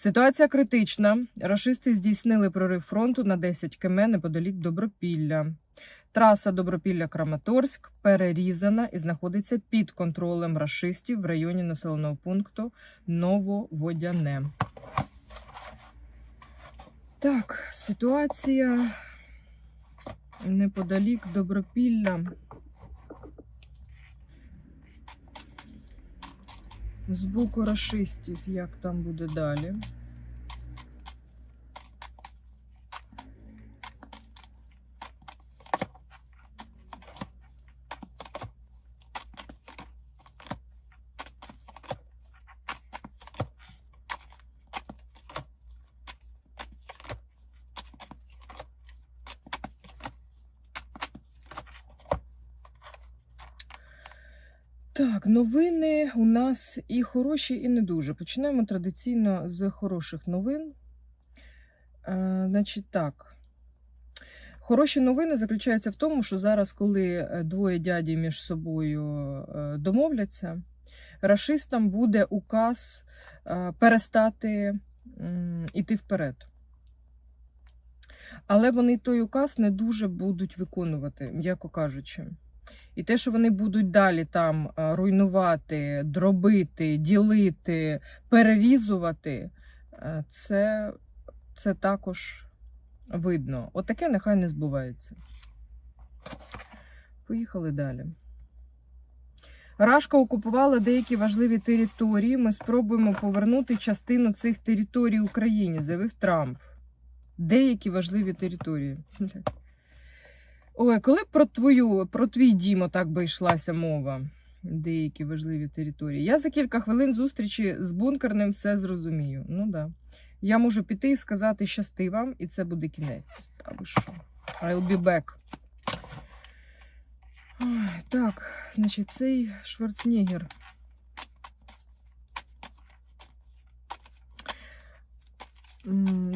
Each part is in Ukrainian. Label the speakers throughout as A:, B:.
A: Ситуація критична. Рашисти здійснили прорив фронту на 10 км неподалік Добропілля. Траса Добропілля-Краматорськ перерізана і знаходиться під контролем рашистів в районі населеного пункту Нововодяне. Так, ситуація неподалік Добропілля. З боку расистів, як там буде далі. Так, новини у нас і хороші, і не дуже. Починаємо традиційно з хороших новин. Е, значить так. Хороші новини заключаються в тому, що зараз, коли е, двоє дядів між собою е, домовляться, рашистам буде указ е, перестати м, іти вперед. Але вони той указ не дуже будуть виконувати, м'яко кажучи. І те, що вони будуть далі там е, руйнувати, дробити, ділити, перерізувати, е, це, це також видно. Отаке нехай не збувається. Поїхали далі. Рашка окупувала деякі важливі території. Ми спробуємо повернути частину цих територій Україні, заявив Трамп. Деякі важливі території. Ой, коли б про твою, про твій дім так би йшлася мова. Деякі важливі території. Я за кілька хвилин зустрічі з бункерним все зрозумію. Ну да. Я можу піти і сказати щасти вам, і це буде кінець. Ви що? I'll be back. Ой, так, значить, цей Шварценеггер.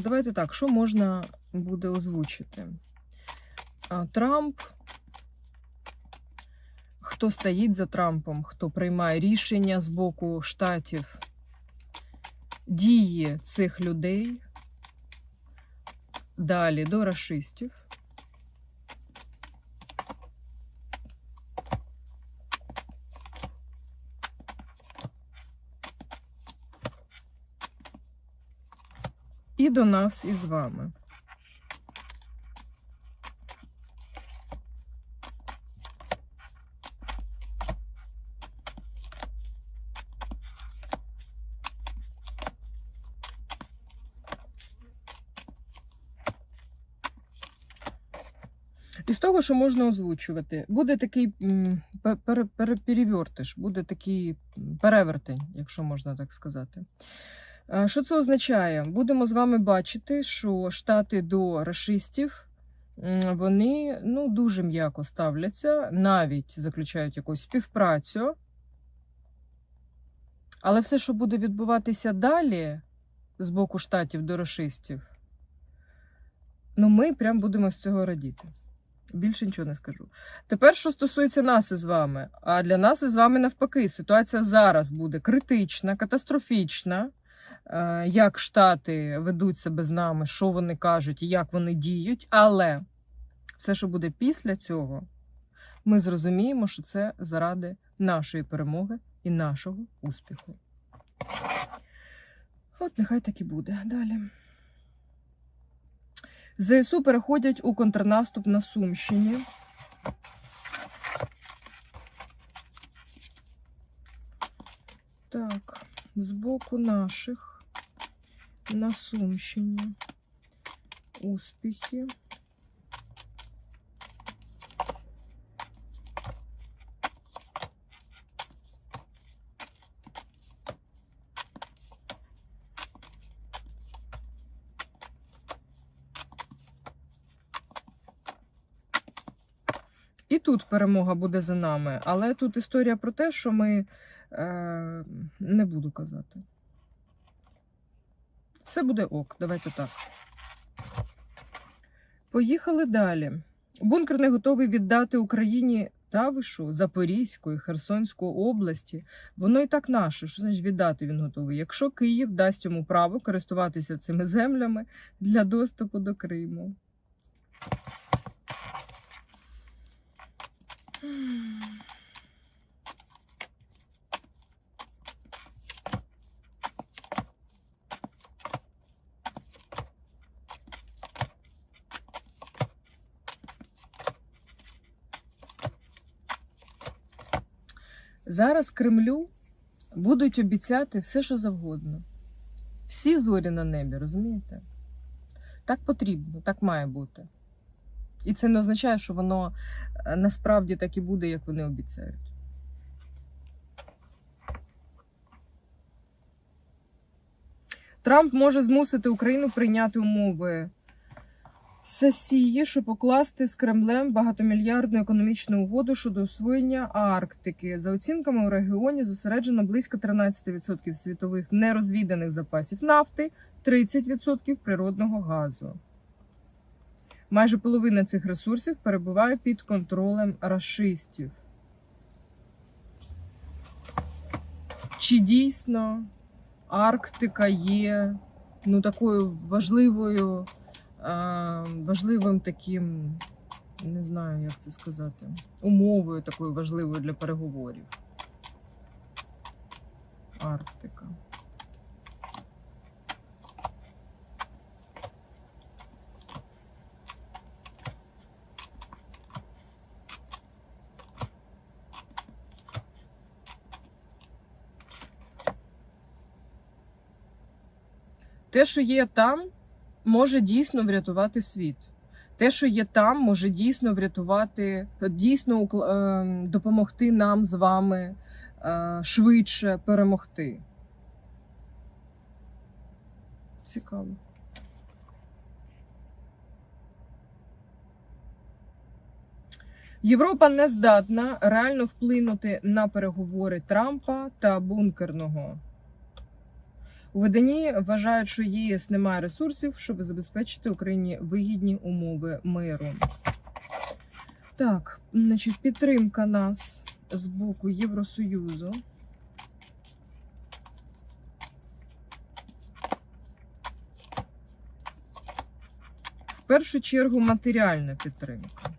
A: Давайте так, що можна буде озвучити? Трамп. Хто стоїть за Трампом, хто приймає рішення з боку штатів, дії цих людей далі до расистів. І до нас із вами. Із того, що можна озвучувати, буде такий пере- пере- перевертиш, буде такий перевертень, якщо можна так сказати. Що це означає? Будемо з вами бачити, що штати до расистів вони ну, дуже м'яко ставляться, навіть заключають якусь співпрацю. Але все, що буде відбуватися далі з боку штатів до расистів, ну ми прям будемо з цього радіти. Більше нічого не скажу. Тепер, що стосується нас із вами, а для нас із вами навпаки, ситуація зараз буде критична, катастрофічна. Е, Як Штати ведуть себе з нами, що вони кажуть і як вони діють. Але все, що буде після цього, ми зрозуміємо, що це заради нашої перемоги і нашого успіху. От нехай так і буде. Далі. ЗСУ переходять у контрнаступ на Сумщині. Так, з боку наших на Сумщині успіхи. Тут перемога буде за нами. Але тут історія про те, що ми е, не буду казати. Все буде ок, давайте так. Поїхали далі. Бункер не готовий віддати Україні Та ви що, Запорізької, Херсонської області, воно і так наше. Що значить віддати він готовий? Якщо Київ дасть йому право користуватися цими землями для доступу до Криму. Зараз Кремлю будуть обіцяти все, що завгодно. Всі зорі на небі, розумієте? Так потрібно, так має бути. І це не означає, що воно е, насправді так і буде, як вони обіцяють. Трамп може змусити Україну прийняти умови Сесії, щоб покласти з Кремлем багатомільярдну економічну угоду щодо освоєння Арктики. За оцінками у регіоні зосереджено близько 13% світових нерозвіданих запасів нафти, 30% природного газу. Майже половина цих ресурсів перебуває під контролем рашистів. Чи дійсно Арктика є ну, такою важливою? е, важливим таким, не знаю, як це сказати, умовою такою важливою для переговорів. Арктика. Те, що є там, може дійсно врятувати світ. Те, що є там, може дійсно врятувати, дійсно е, допомогти нам з вами е, швидше перемогти. Цікаво. Європа не здатна реально вплинути на переговори Трампа та бункерного. У виданні вважають, що ЄС не має ресурсів, щоб забезпечити Україні вигідні умови миру. Так, значить, підтримка нас з боку Євросоюзу. В першу чергу матеріальна підтримка.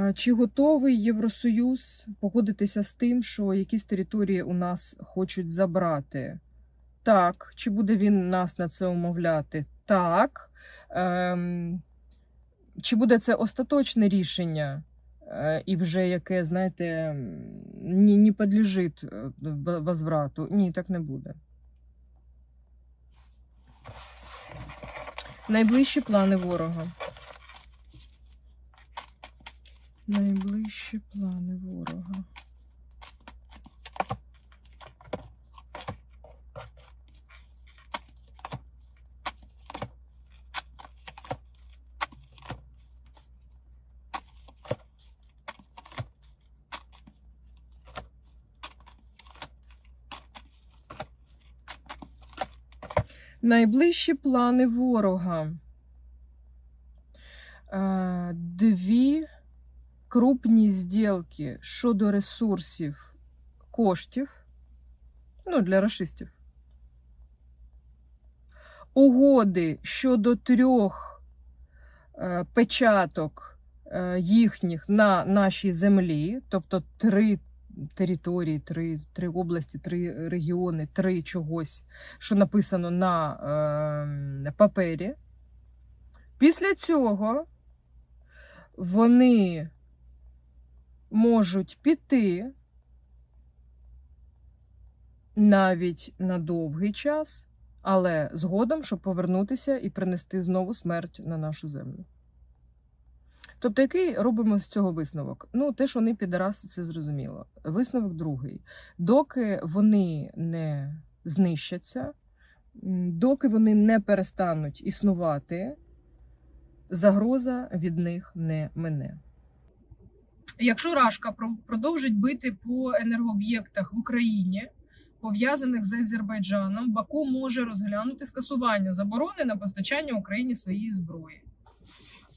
A: А Чи готовий Євросоюз погодитися з тим, що якісь території у нас хочуть забрати? Так. Чи буде він нас на це умовляти? Так. Ем, чи буде це остаточне рішення? е, І вже яке, знаєте, не, не підлежить е, возврату? Ні, так не буде. Найближчі плани ворога. Найближчі плани ворога. Найближчі плани ворога. Е, Дві крупні зділки щодо ресурсів коштів, ну, для расистів. Угоди щодо трьох е, печаток їхніх на нашій землі, тобто три території, три, три області, три регіони, три чогось, що написано на е, папері. Після цього вони можуть піти навіть на довгий час, але згодом, щоб повернутися і принести знову смерть на нашу землю. Тобто, який робимо з цього висновок? Ну, те, що вони підараси, це зрозуміло. Висновок другий. Доки вони не знищаться, доки вони не перестануть існувати, загроза від них не мине. Якщо Рашка про- продовжить бити по енергооб'єктах в Україні, пов'язаних з Азербайджаном, Баку може розглянути скасування заборони на постачання Україні своєї зброї.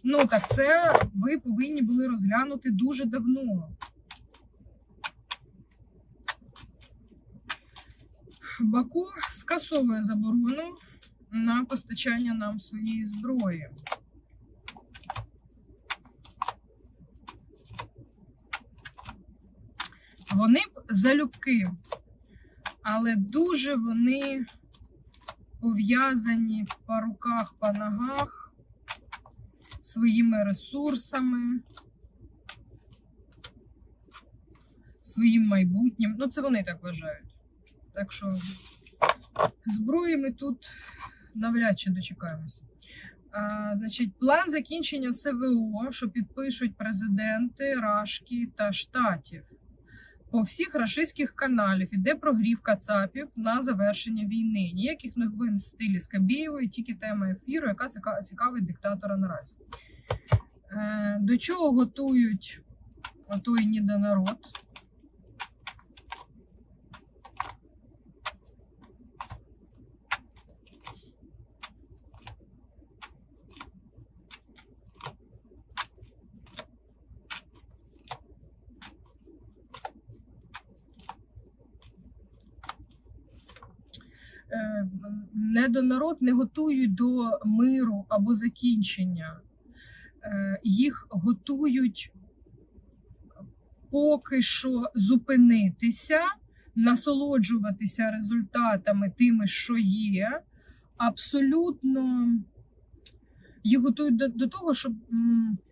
A: Ну так це ви повинні були розглянути дуже давно. Баку скасовує заборону на постачання нам своєї зброї. Вони б залюбки, але дуже вони пов'язані по руках, по ногах своїми ресурсами, своїм майбутнім. Ну, це вони так вважають. Так що зброї ми тут навряд чи дочекаємося. А, значить, план закінчення СВО, що підпишуть президенти Рашки та Штатів. По всіх рашистських каналів іде прогрів Кацапів на завершення війни. Ніяких новин в стилі Скабієвої, тільки тема ефіру, яка цікавить диктатора наразі. Е, до чого готують той недонарод? Е, недонарод не готують до миру або закінчення. Е, Їх готують поки що зупинитися, насолоджуватися результатами тими, що є. Абсолютно їх готують до, до того, щоб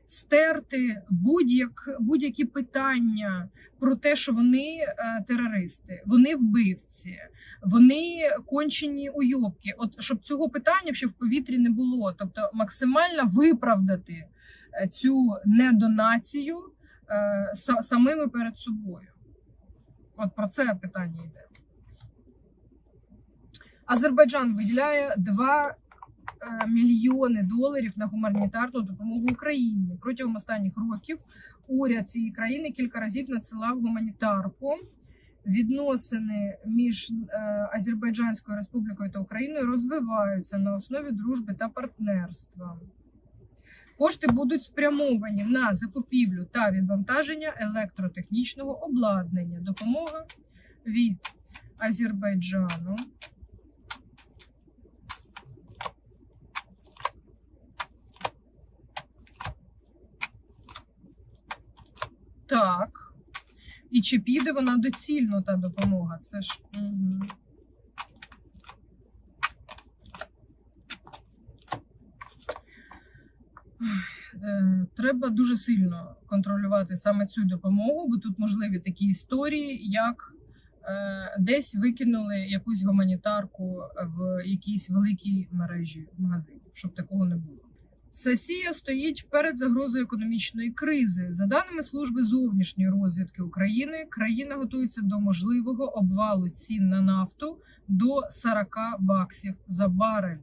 A: стерти будь-як, будь-які питання про те, що вони е, терористи, вони вбивці, вони кончені уйобки. От щоб цього питання ще в повітрі не було. Тобто максимально виправдати е, цю недонацію е, са- самими перед собою. От про це питання йде. Азербайджан виділяє 2 е, мільйони доларів на гуманітарну допомогу Україні. Протягом останніх років уряд цієї країни кілька разів надсилав гуманітарку. Відносини між е, Азербайджанською Республікою та Україною розвиваються на основі дружби та партнерства. Кошти будуть спрямовані на закупівлю та відвантаження електротехнічного обладнання. Допомога від Азербайджану. Так. І чи піде вона доцільно та допомога? Це ж. Угу. Треба дуже сильно контролювати саме цю допомогу, бо тут можливі такі історії, як е, десь викинули якусь гуманітарку в якійсь великій мережі магазинів, щоб такого не було. Сесія стоїть перед загрозою економічної кризи. За даними служби зовнішньої розвідки України, країна готується до можливого обвалу цін на нафту до 40 баксів за барель.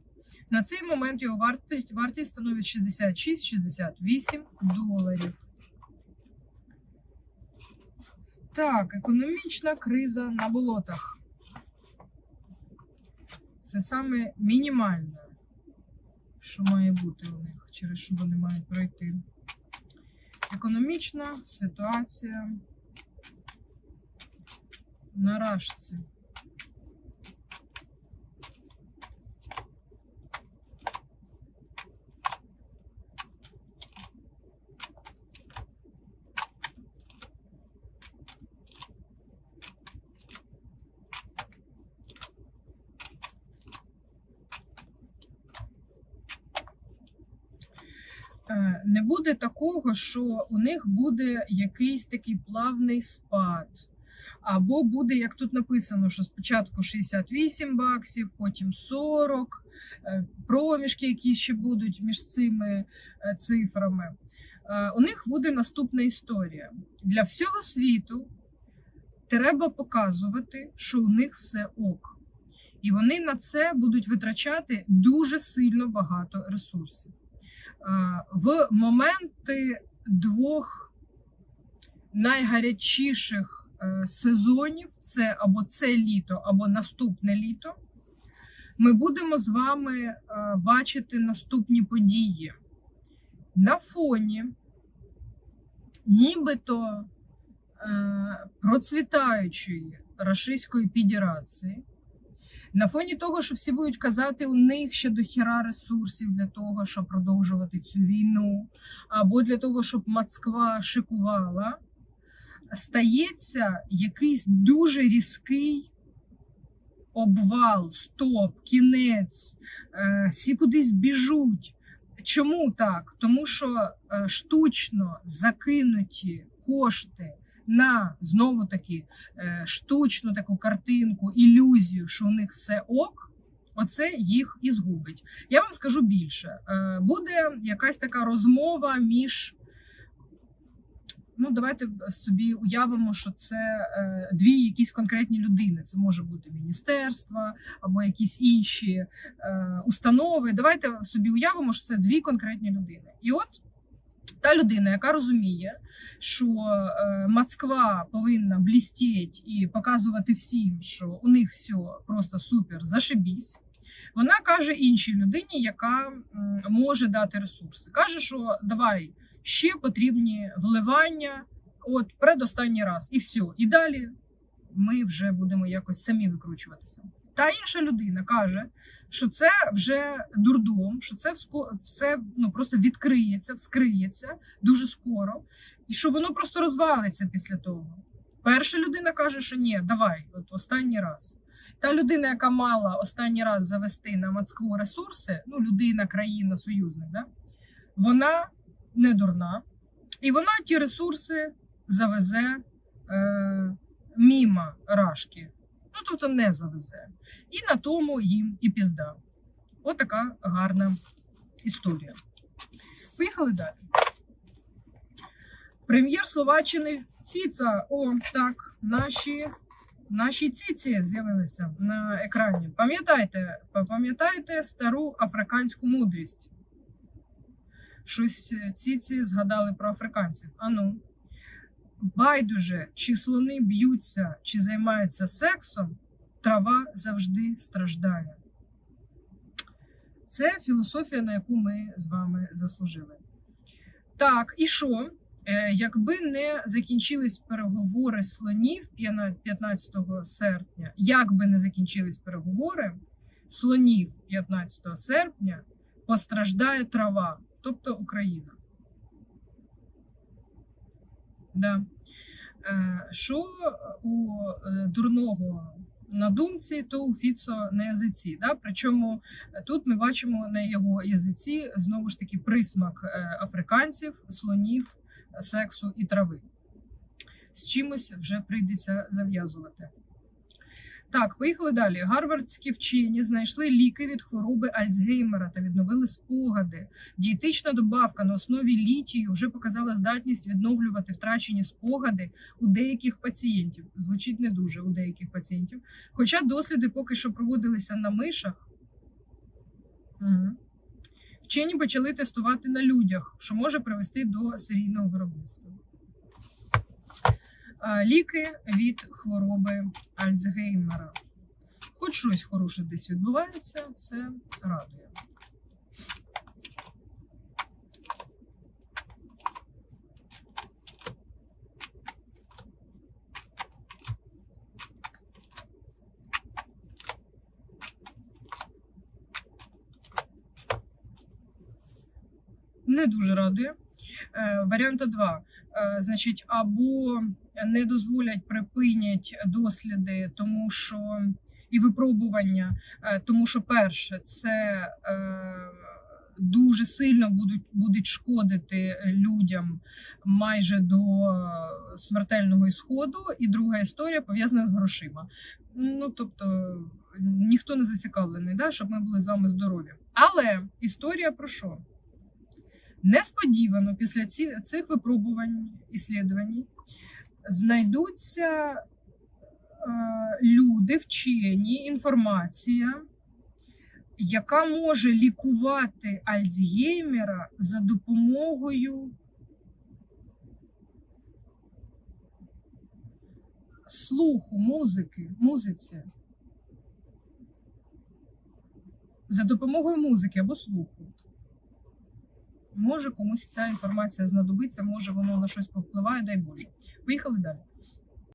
A: На цей момент його вартість, вартість становить 66-68 доларів. Так, економічна криза на болотах. Це саме мінімальне, що має бути у них, через що вони мають пройти. Економічна ситуація на рашці. Е, не буде такого, що у них буде якийсь такий плавний спад. Або буде, як тут написано, що спочатку 68 баксів, потім 40, е, проміжки, які ще будуть між цими е, цифрами. Е, У них буде наступна історія. Для всього світу треба показувати, що у них все ок. І вони на це будуть витрачати дуже сильно багато ресурсів. Е, В моменти двох найгарячіших е, сезонів це або це літо, або наступне літо. Ми будемо з вами е, бачити наступні події. На фоні нібито процвітаючої Рашистської Федерації, на фоні того, що всі будуть казати, у них ще до хіра ресурсів для того, щоб продовжувати цю війну, або для того, щоб Москва шикувала, стається якийсь дуже різкий обвал, стоп, кінець, е, всі кудись біжуть. Чому так? Тому що е, штучно закинуті кошти на знову таки е, штучну таку картинку, ілюзію, що у них все ок. Оце їх і згубить. Я вам скажу більше: Е, буде якась така розмова між. Ну, давайте собі уявимо, що це е, дві якісь конкретні людини. Це може бути міністерства або якісь інші установи. Давайте собі уявимо, що це дві конкретні людини. І от та людина, яка розуміє, що е, Москва повинна блістіть і показувати всім, що у них все просто супер, зашибісь. Вона каже іншій людині, яка може дати ресурси. Каже, що давай ще потрібні вливання, от предостанній раз, і все. І далі ми вже будемо якось самі викручуватися. Та інша людина каже, що це вже дурдом, що це все ну просто відкриється, вскриється дуже скоро, і що воно просто розвалиться після того. Перша людина каже, що ні, давай, от останній раз. Та людина, яка мала останній раз завести на Москву ресурси, ну людина, країна, союзник, да? вона не дурна, і вона ті ресурси завезе е, мімо рашки. Ну, тобто не завезе. І на тому їм і пізда. Отака гарна історія. Поїхали далі. Прем'єр Словаччини Фіца. О, так, наші, наші ціці з'явилися на екрані. Пам'ятайте, пам'ятаєте стару африканську мудрість? Щось ціці згадали про африканців. Ану. Байдуже, чи слони б'ються, чи займаються сексом, трава завжди страждає. Це філософія, на яку ми з вами заслужили. Так, і що? Е, Якби не закінчились переговори слонів 15 серпня, як би не закінчились переговори слонів 15 серпня, постраждає трава, тобто Україна. Да. Е, Що у е, дурного на думці, то у Фіцо на язиці. Да? Причому е, тут ми бачимо на його язиці знову ж таки присмак е, африканців, слонів, сексу і трави. З чимось вже прийдеться зав'язувати. Так, поїхали далі. Гарвардські вчені знайшли ліки від хвороби Альцгеймера та відновили спогади. Дієтична добавка на основі літію вже показала здатність відновлювати втрачені спогади у деяких пацієнтів. Звучить не дуже у деяких пацієнтів. Хоча досліди поки що проводилися на мишах. Угу. Вчені почали тестувати на людях, що може привести до серійного виробництва. А, Ліки від хвороби Альцгеймера. Хоч щось хороше десь відбувається, це радує. Не дуже радує. Е, Варіанта 2. Е, Значить, або не дозволять припинять досліди, тому що і випробування, е, тому що перше, це е, дуже сильно будуть будуть шкодити людям майже до смертельного ісходу. І друга історія пов'язана з грошима. Ну тобто ніхто не зацікавлений, да, щоб ми були з вами здорові. Але історія про що? Несподівано після цих випробувань іслідувань знайдуться люди вчені, інформація, яка може лікувати Альцгеймера за допомогою слуху, музики, музиці. За допомогою музики або слуху. Може комусь ця інформація знадобиться, може воно на щось повпливає, дай Боже. Поїхали далі.